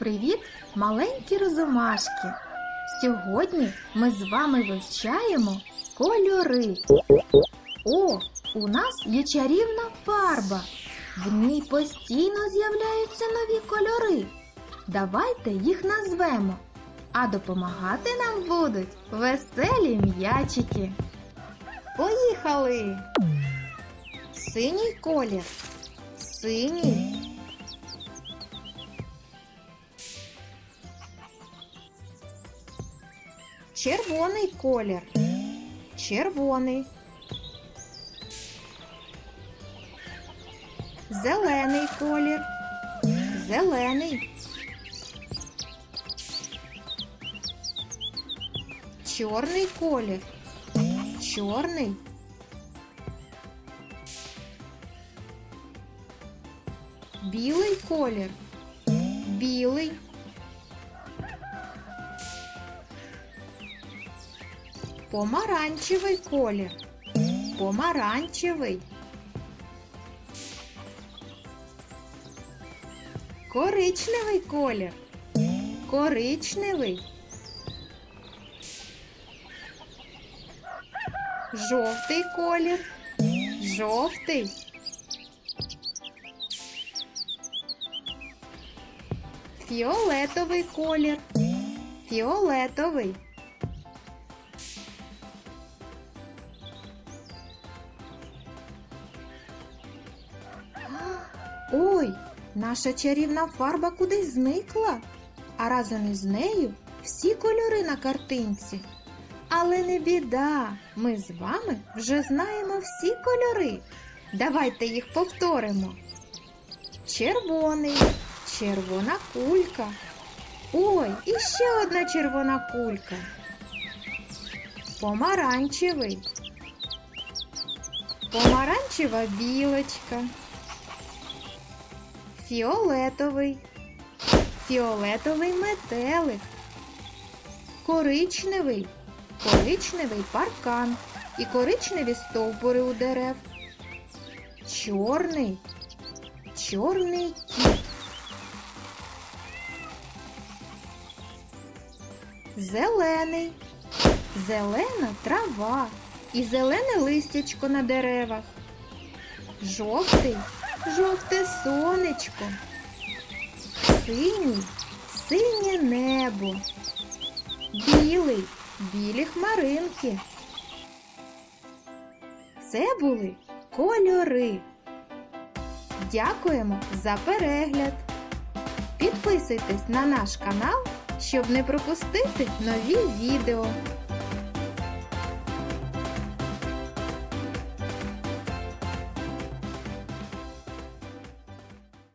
Привіт, маленькі розумашки! Сьогодні ми з вами вивчаємо кольори. О, у нас є чарівна фарба. В ній постійно з'являються нові кольори. Давайте їх назвемо. А допомагати нам будуть веселі м'ячики. Поїхали! Синій колір. Синій. Червоний колір. Червоний. Зелений колір. Зелений. Чорний колір. Чорний. Білий колір. Білий. Помаранчевий колір. Помаранчевий. Коричневий колір. Коричневий. Жовтий колір. Жовтий. Фіолетовий колір. Фіолетовий. Ой, наша чарівна фарба кудись зникла, а разом із нею всі кольори на картинці. Але не біда, ми з вами вже знаємо всі кольори. Давайте їх повторимо. Червоний, червона кулька. Ой, і ще одна червона кулька. Помаранчевий. Помаранчева білочка. Фіолетовий. Фіолетовий метелик. Коричневий. Коричневий паркан і коричневі стовбури у дерев. Чорний. Чорний кіт. Зелений. Зелена трава і зелене листячко на деревах. Жовтий. Жовте сонечко. Синій. Синє небо. Білий. Білі хмаринки. Це були кольори. Дякуємо за перегляд. Підписуйтесь на наш канал, щоб не пропустити нові відео.